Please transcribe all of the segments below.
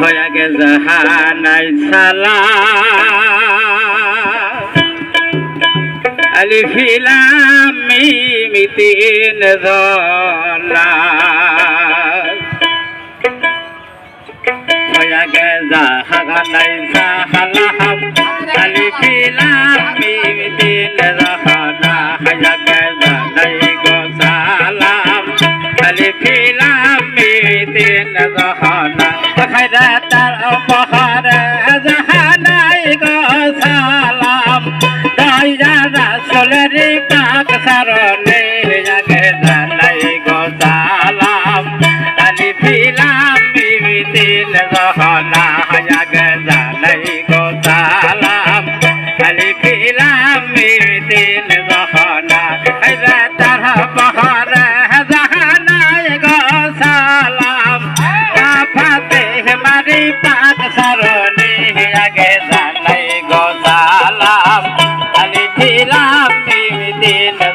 হয়ে গে জাহানাই সালাম আলিফিলাম মিমিতিন দলা হয়ে গে জাহানাই সালাম আলিফিলাম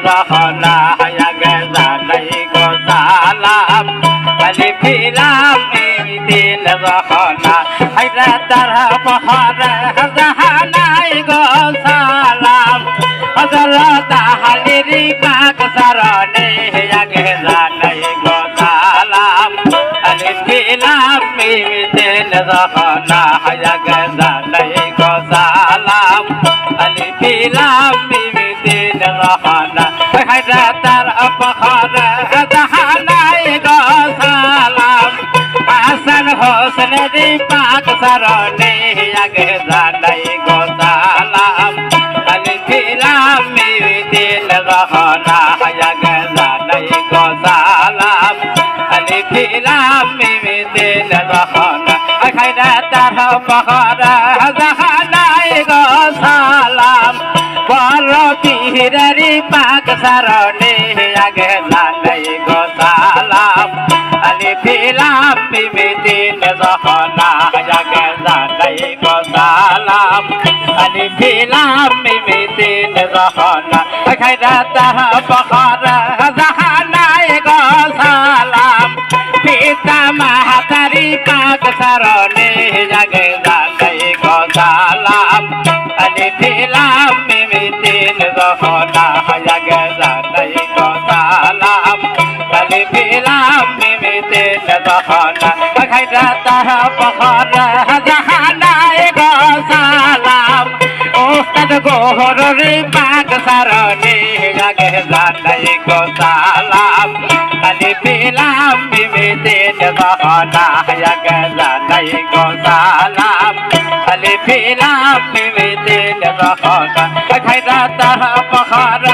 রহনা আগে জানাই গো সালাম আলি ফিলাম বিদিন রহনা হাইরা তারা বহর জাহানাই গো সালাম হজরত হালিরি পাক সরণে আগে জানাই গো সালাম আলি ফিলাম বিদিন রহনা আগে জানাই গো সালাম আলি ফিলাম বিদিন রহনা হাসান হোসেনের পাক সরণে আগে জানাই গো সালাম। আলি ফিলাম দিন রহনা আগে জানাই গো সালাম। আলি ফিলাম দিন রহনা। খাইরা তার বহর জাহানাই গো সালাম। পীরেরি পাক সরণে আগে জানাই গো সালাম। আলি ফিলাম বিবিদিন রহনা আগে জানাই গো সালাম। আলি ফিলাম বিবিদিন রহনা খাইরা তাহ বহর জাহানাই গো পিতা মাহাতারি পাক সরণে বিবিদিন রহনা আগে জানাই গো সালাম আলি ফিলাম বিবিদিন রহনা খাইরা তাহ বহর জাহানাই গো সালাম ওস্তাদ গোহর রে পাক সরণে আগে জানাই গো সালাম আলি ফিলাম বিবিদিন রহনা আগে জানাই গো সালাম আলি ফিলাম বিবিদিন রহনা খাইরা তাহ বহর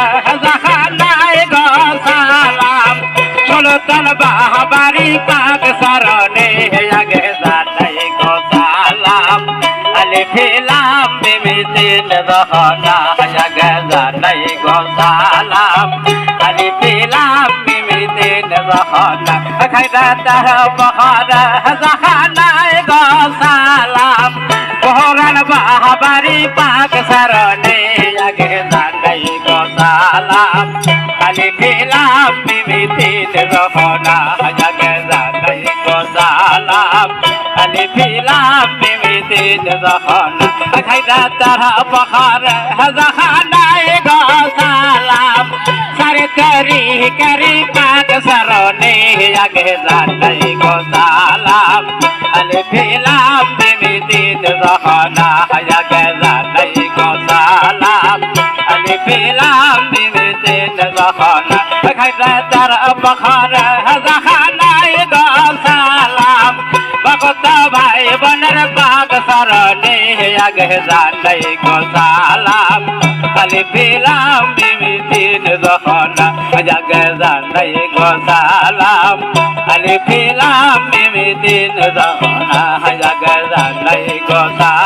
জাহানাই গো সালাম সুলতান বাহাবারি পাক সরণে আগে জানাই গো সালাম আলি ফিলাম বিবিদিন রহনা আগে জানাই গো সালাম আলি ফিলাম বিবিদিন রহনা খাইরা তাহ পাক সরণে আগে জানাই গো সালাম আলি ফিলাম বিবিদিন রহনা আগে জানাই গো সালাম আলি ফিলাম বিবিদিন রহনা খাইরা তারা বহর জাহানাই গো সালাম সারে তরি করি পাক সরণে আগে জানাই গো সালাম আলি ফিলাম রহনা আগে ফিলাম বিবিদিন রহনা খাইরা তারা বহর জাহানাই গো সালাম ভগত ভাই বনের পাক সরণে আগে জানাই গো সালাম আলি ফিলাম বিবিদিন রহনা আগে জানাই গো সালাম আলি ফিলাম বিবিদিন রহনা আগে জানাই গো সালাম